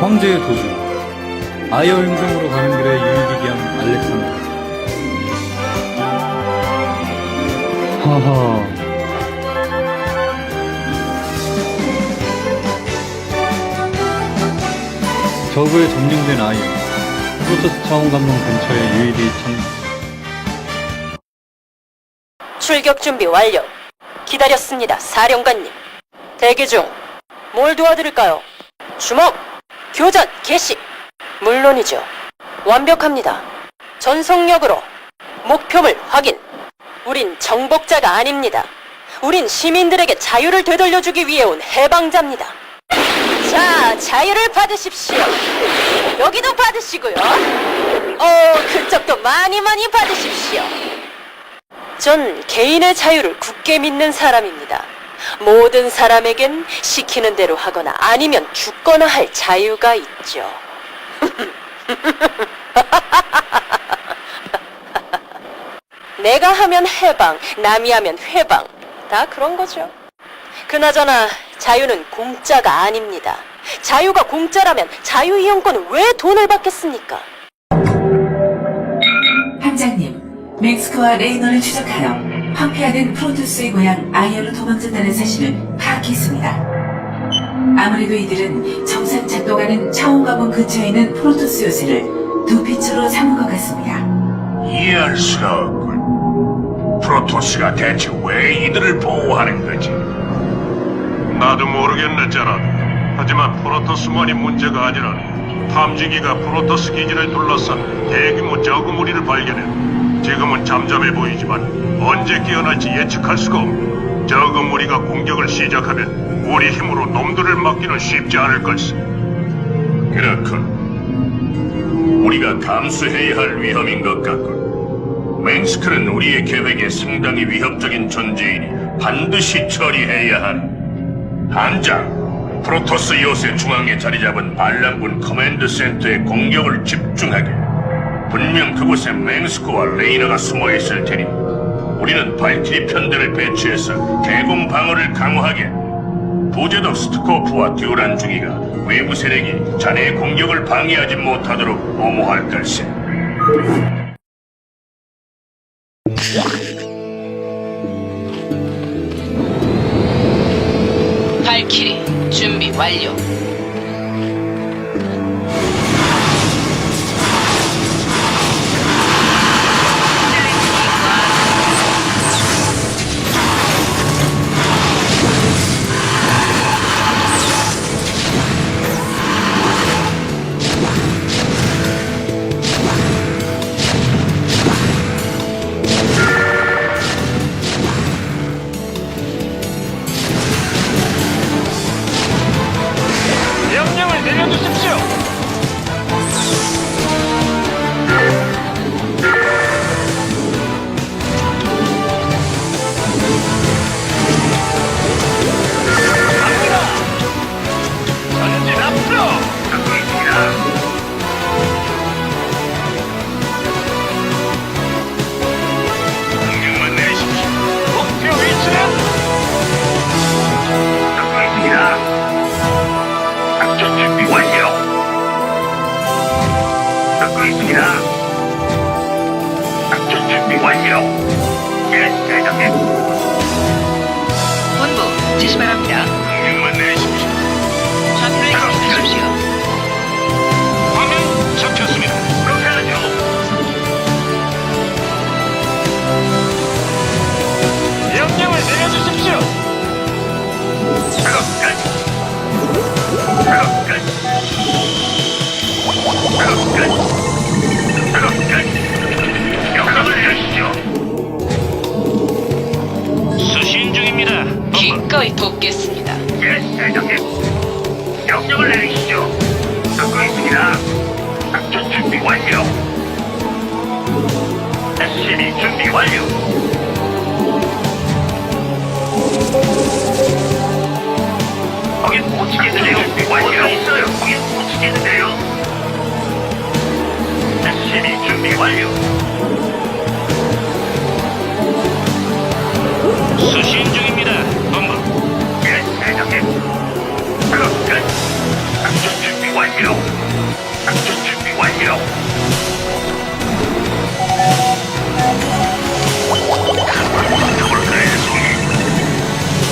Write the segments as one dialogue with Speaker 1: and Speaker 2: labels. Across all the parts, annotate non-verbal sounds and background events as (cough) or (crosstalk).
Speaker 1: 황제의 도주 아이어 행성으로 가는 길에 유일기기한 알렉산더 하하 적의 점령된 아이어 프로토스 차원 감독 근처에 유일히 참
Speaker 2: 출격 준비 완료. 기다렸습니다, 사령관님. 대기 중. 뭘 도와드릴까요? 주먹! 교전 개시! 물론이죠. 완벽합니다. 전속력으로 목표물 확인. 우린 정복자가 아닙니다. 우린 시민들에게 자유를 되돌려주기 위해 온 해방자입니다. 자, 자유를 받으십시오. 여기도 받으시고요. 어, 그쪽도 많이 많이 받으십시오. 전 개인의 자유를 굳게 믿는 사람입니다. 모든 사람에겐 시키는 대로 하거나 아니면 죽거나 할 자유가 있죠. (laughs) 내가 하면 해방, 남이 하면 회방. 다 그런 거죠. 그나저나 자유는 공짜가 아닙니다. 자유가 공짜라면 자유 이용권은 왜 돈을 받겠습니까?
Speaker 3: 함장님, 맥스크와 레이너를 추적하여 황폐화된 프로토스의 고향 아이어로 도망쳤다는 사실을 파악했습니다. 아무래도 이들은 정상 작동하는 차원가문 근처에 있는 프로토스 요새를 두피처로 삼은 것 같습니다.
Speaker 4: 이해할 수가 없군. 프로토스가 대체 왜 이들을 보호하는 거지?
Speaker 5: 나도 모르겠네, 제라. 하지만 프로토스만이 문제가 아니라 탐지기가 프로토스 기지를 둘러싼 대규모 저그 무리를 발견해. 지금은 잠잠해 보이지만 언제 깨어날지 예측할 수가 없고 저그 무리가 공격을 시작하면 우리 힘으로 놈들을 막기는 쉽지 않을 걸세.
Speaker 4: 그렇군. 우리가 감수해야 할 위험인 것 같군. 맹스크는 우리의 계획에 상당히 위협적인 존재이니 반드시 처리해야 하네. 단장, 프로토스 요새 중앙에 자리 잡은 반란군 커맨드 센터에 공격을 집중하게. 분명 그곳에 맹스크와 레이너가 숨어 있을 테니 우리는 발키리 편대를 배치해서 대공 방어를 강화하게. 부제덕 스트코프와 듀란 중이가 외부 세력이 자네의 공격을 방해하지 못하도록 보호할 걸세.
Speaker 2: 발키리 준비 완료. 기꺼이 돕겠습니다.
Speaker 4: 예, 대장님. 명령을 내리시죠. 듣고 있습니다. 작전 준비 완료. SCB 준비 완료. 완료.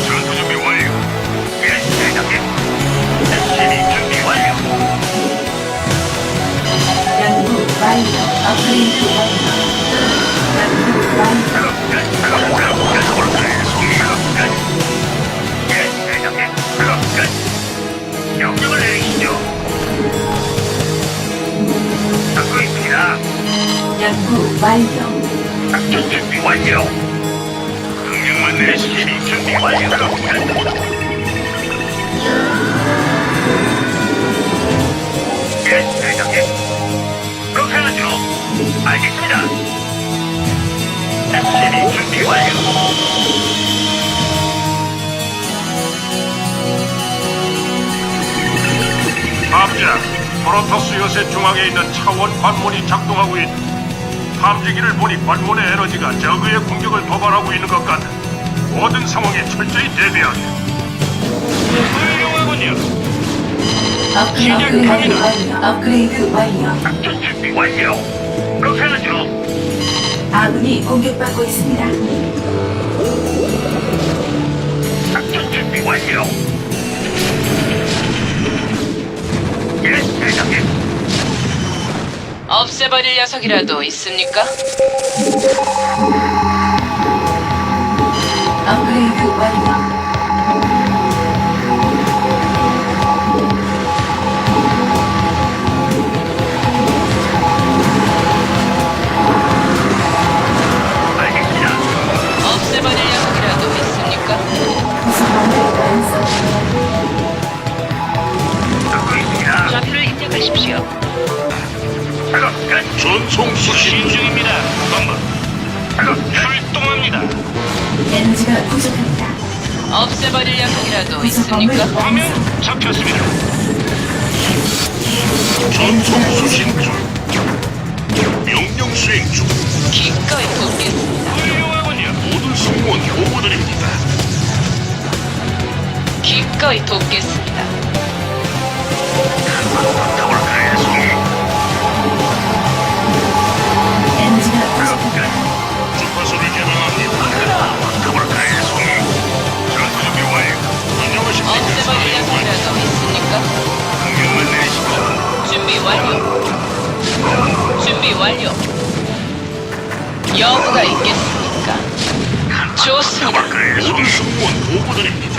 Speaker 4: 전투 준비 완료. 예,
Speaker 3: 업그레이드 완료. 연구 완료.
Speaker 4: 작전 준비 완료. 명령만 내리시죠. 준비 완료. 예, 대장님. 그렇게 하죠. 알겠습니다. SCB 준비 완료.
Speaker 5: 탐자, 프로토스 요새 중앙에 있는 차원 관문이 작동하고 있다. 탐지기를 보니 관문의 에너지가 저그의 공격을 도발하고 있는 것 같다. 모든 상황에 철저히 대비하게. 훌륭하군요.
Speaker 3: 업그레이드 완료. 업그레이드 완료.
Speaker 4: 작전 준비 완료. 그렇게 하죠.
Speaker 3: 아군이 공격받고 있습니다.
Speaker 2: 없애버릴 녀석이라도 있습니까?
Speaker 3: 업그레이드.
Speaker 4: 전송 수신 중입니다. 작업 출동합니다.
Speaker 3: 에너지가 부족합니다.
Speaker 2: 없애버릴
Speaker 3: 구성원을
Speaker 2: 있습니까?
Speaker 3: 완성.
Speaker 4: 잡혔습니다. 전송 수신 중. 명령 수행 중.
Speaker 2: 기꺼이 돕겠습니다.
Speaker 4: 훌륭하군요. 모든 승무원 보고드립니다.
Speaker 2: 기꺼이 돕겠습니다.
Speaker 4: 안녕하십니까.
Speaker 2: 없애버릴 녀석이라도 있습니까?
Speaker 4: 명령만 내리십시오.
Speaker 2: 준비 완료. 준비 완료. 여부가 있겠습니까? 좋습니다.
Speaker 4: 더블카의 송이. 승무원 보고드립니다.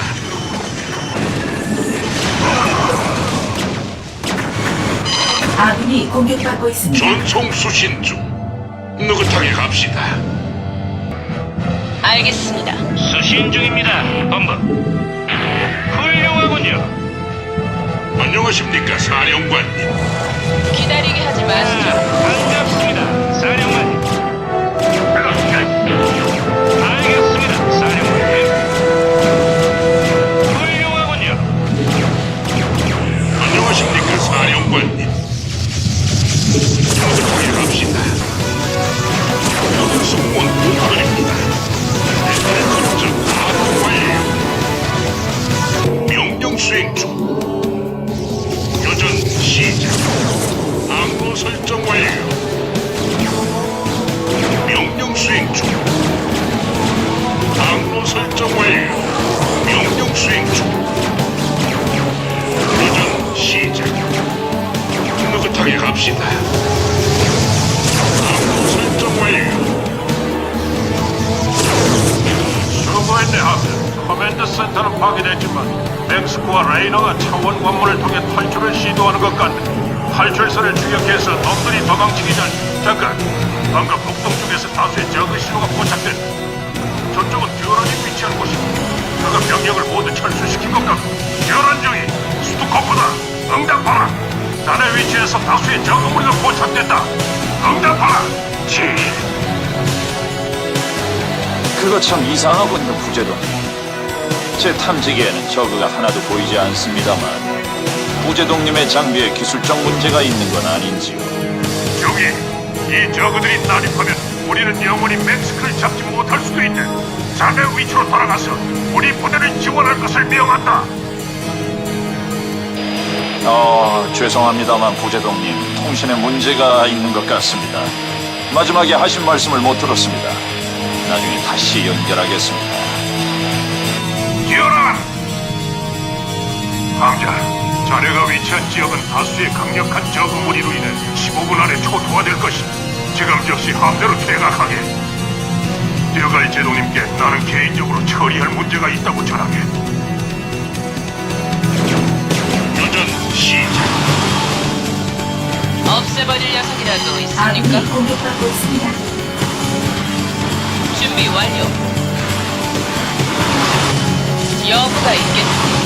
Speaker 3: 아군이 공격받고 있습니다.
Speaker 4: 전송 수신 중. 느긋하게 갑시다.
Speaker 2: 알겠습니다.
Speaker 4: 수신 중입니다. 본부. 안녕하십니까, 사령관님.
Speaker 2: 기다리게 하지 마시죠.
Speaker 4: 설정 완료. 명령 수행 중. 항로 설정 완료. 명령 수행 중. 교전 시작. 느긋하게 갑시다. 항로 설정 완료.
Speaker 5: 수고했네, 하프. 커맨드 센터는 파괴됐지만 멕시코와 레이너가 차원 관문을 통해 탈출을 시도하는 것 같네. 탈출선을 추격해서 놈들이 도망치기 전 잠깐 방금 북동 쪽에서 다수의 저그 신호가 포착됐다. 저쪽은 듀란이 위치한 곳이고 그가 병력을 모두 철수시킨 것 같고 듀란 중이 스투커프다. 응답하라. 자네 위치에서 다수의 저그 무리가 포착됐다. 응답하라. 치.
Speaker 6: 그거 참 이상하군요, 부제동. 제 탐지기에는 저그가 하나도 보이지 않습니다만 부제동님의 장비에 기술적 문제가 있는 건 아닌지요.
Speaker 5: 여기 이 저그들이 난입하면 우리는 영원히 멕시코를 잡지 못할 수도 있네. 자네 위치로 돌아가서 우리 부대를 지원할 것을 명한다.
Speaker 6: 어, 죄송합니다만 부제동님 통신에 문제가 있는 것 같습니다. 마지막에 하신 말씀을 못 들었습니다. 나중에 다시 연결하겠습니다.
Speaker 5: 기어라! 강자, 자네가 위치한 지역은 다수의 강력한 저그 무리로 인해 15분 안에 초토화될 것이다. 지금 즉시 함대로 퇴각하게. 뛰어갈 제동님께 나는 개인적으로 처리할 문제가 있다고 전하게.
Speaker 4: 교전 시작.
Speaker 7: 없애버릴 녀석이라도 있습니까?
Speaker 3: 공격받고 있습니다.
Speaker 7: 준비 완료. 여부가 있겠습니까?